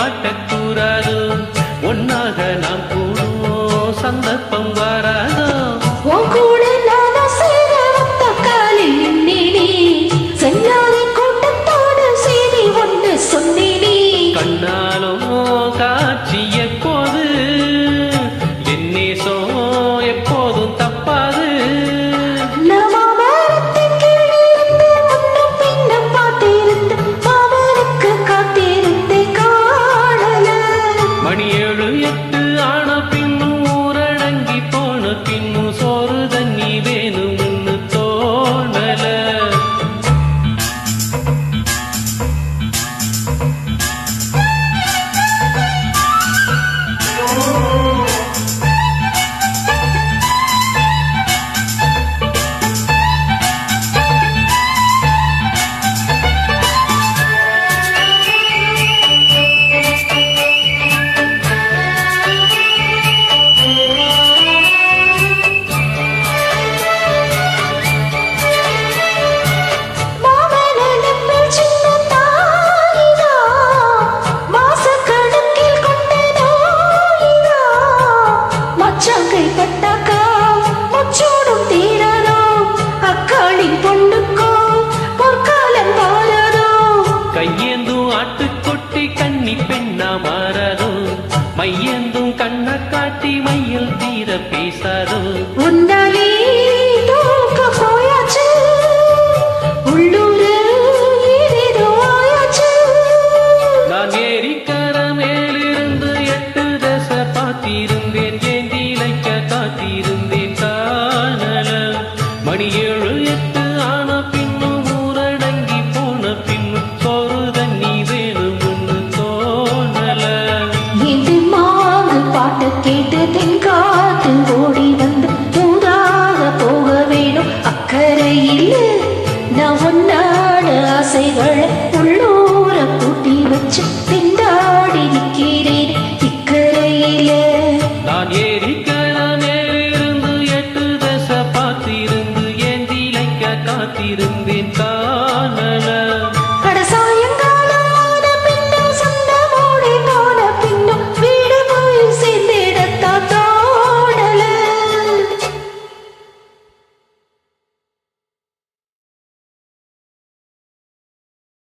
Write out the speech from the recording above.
காட்டக்கூடாது. ஒன்னாக நாம் கூடுவோம். சந்தர்ப்பம் வராதோ? கண்ணாலும் கண்டாக்கா முச்சூடும் தீராதோ அக்காளின் பொண்ணுக்கோ பொற்காலம் பாராதோ கையேந்தும் ஆட்டுக்கொட்டி கண்ணி பெண்ணா மாறாதோ. மையேந்தும் கண்ணை காட்டி மையில் தீர பேசாதோ. உந்தாலே எட்டு மாங்கு பாட்டு கேட்டு தென்காத்து ஓடி வந்து தூதாக போக வேணும். அக்கறையில் நான் ஒன்னான ஆசைகளை உள்ளூர பூட்டி வச்சு திண்டாடி நிற்கிறேன். இக்கரையில நான் ஏரிக்கர மேலிருந்து எட்டு தச பார்த்திருந்து ஏந்தி இழைக்க